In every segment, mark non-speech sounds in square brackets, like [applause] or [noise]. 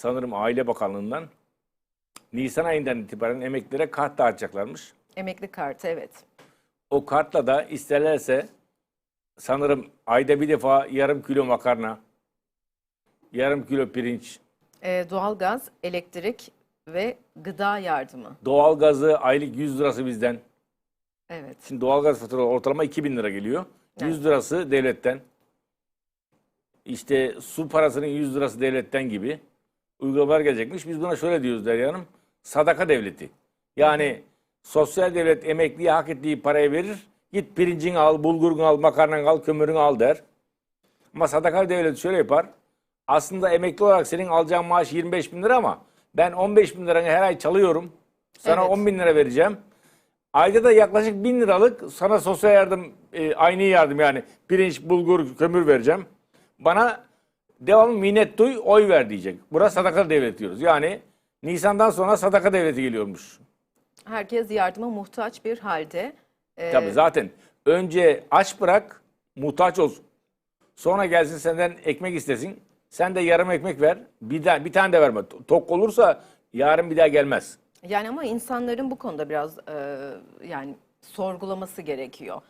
sanırım Aile Bakanlığı'ndan Nisan ayından itibaren emeklilere kart dağıtacaklarmış. Emekli kartı evet. O kartla da isterlerse sanırım ayda bir defa yarım kilo makarna, yarım kilo pirinç, Ee, doğalgaz, elektrik ve gıda yardımı. doğalgazı aylık 100 lirası bizden. Evet. Şimdi doğalgaz faturaları ortalama 2000 lira geliyor. 100 lirası devletten. İşte su parasının 100 lirası devletten gibi uygulamalar gelecekmiş. Biz buna şöyle diyoruz Derya Hanım. Sadaka devleti. Yani sosyal devlet emekliye hak ettiği parayı verir. Git pirincini al, bulgurunu al, makarnanı al, kömürünü al der. Ama sadaka devlet şöyle yapar. Aslında emekli olarak senin alacağın maaş 25 bin lira ama ben 15 bin liranı her ay çalıyorum. Sana Evet. 10 bin lira vereceğim. Ayda da yaklaşık 1000 liralık sana sosyal yardım, e, aynı yardım yani pirinç, bulgur, kömür vereceğim. Bana devamlı minnet duy, oy ver diyecek. Burası sadaka devleti diyoruz. Yani Nisan'dan sonra sadaka devleti geliyormuş. Herkes yardıma muhtaç bir halde. Ee, Tabii zaten önce aç bırak, muhtaç olsun. Sonra gelsin senden ekmek istesin. Sen de yarım ekmek ver. Bir, daha, bir tane de verme. Tok olursa yarın bir daha gelmez. Yani ama insanların bu konuda biraz e, yani sorgulaması gerekiyor.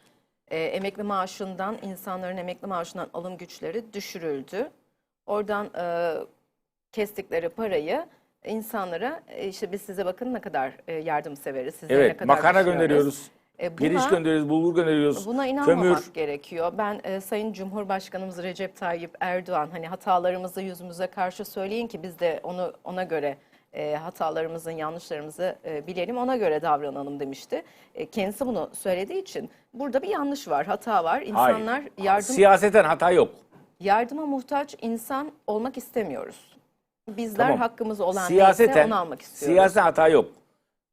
E, emekli maaşından, insanların emekli maaşından alım güçleri düşürüldü. Oradan e, kestikleri parayı insanlara e, işte biz size bakın ne kadar e, yardımseveriz, sizlere ne Evet, kadar makarna düşünüyoruz. gönderiyoruz. E, Pirinç buna- gönderiyoruz, bulgur gönderiyoruz. Buna inanmamak kömür. gerekiyor. Ben e, Sayın Cumhurbaşkanımız Recep Tayyip Erdoğan hani hatalarımızı yüzümüze karşı söyleyin ki biz de onu ona göre e, hatalarımızın yanlışlarımızı e, bilelim ona göre davranalım demişti. E, kendisi bunu söylediği için burada bir yanlış var, hata var. İnsanlar Hayır. yardım Siyaseten hata yok. Yardıma muhtaç insan olmak istemiyoruz. Bizler Tamam. hakkımız olan neyse onu almak istiyoruz. Siyaseten hata yok.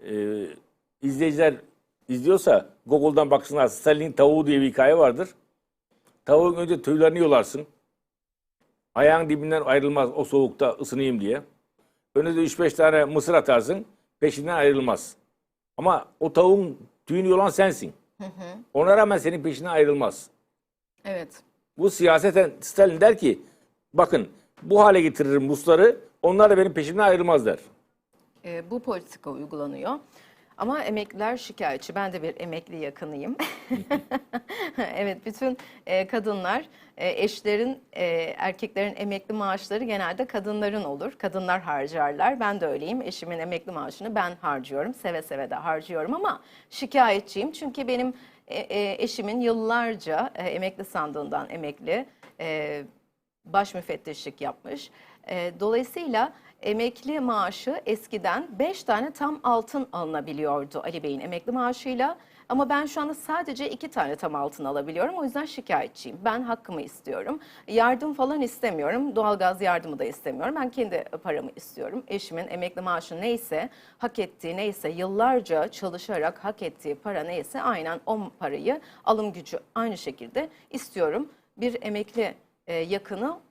Ee, izleyiciler izliyorsa Google'dan baksınlar. Stalin'in tavuğu diye bir hikaye vardır. Tavuğun önce tüylerini yolarsın. Ayağın dibinden ayrılmaz o soğukta ısınayım diye. Önüne de 3-5 tane mısır atarsın. Peşinden ayrılmaz. Ama o tavuğun tüyünü yolan sensin. Ona rağmen senin peşinden ayrılmaz. Evet. Bu siyaseten Stalin der ki bakın bu hale getiririm Rusları onlar da benim peşimden ayrılmaz der. E, bu politika uygulanıyor. Ama emekliler şikayetçi. Ben de bir emekli yakınıyım. [laughs] evet, bütün e, kadınlar, e, eşlerin, e, erkeklerin emekli maaşları genelde kadınların olur. Kadınlar harcarlar. Ben de öyleyim. Eşimin emekli maaşını ben harcıyorum. Seve seve de harcıyorum ama şikayetçiyim. Çünkü benim e, e, eşimin yıllarca e, emekli sandığından emekli. E, baş müfettişlik yapmış. E, dolayısıyla emekli maaşı eskiden 5 tane tam altın alınabiliyordu Ali Bey'in emekli maaşıyla. Ama ben şu anda sadece iki tane tam altın alabiliyorum. O yüzden şikayetçiyim. Ben hakkımı istiyorum. Yardım falan istemiyorum. Doğalgaz yardımı da istemiyorum. Ben kendi paramı istiyorum. Eşimin emekli maaşı neyse, hak ettiği neyse, yıllarca çalışarak hak ettiği para neyse aynen o parayı alım gücü aynı şekilde istiyorum. Bir emekli yakını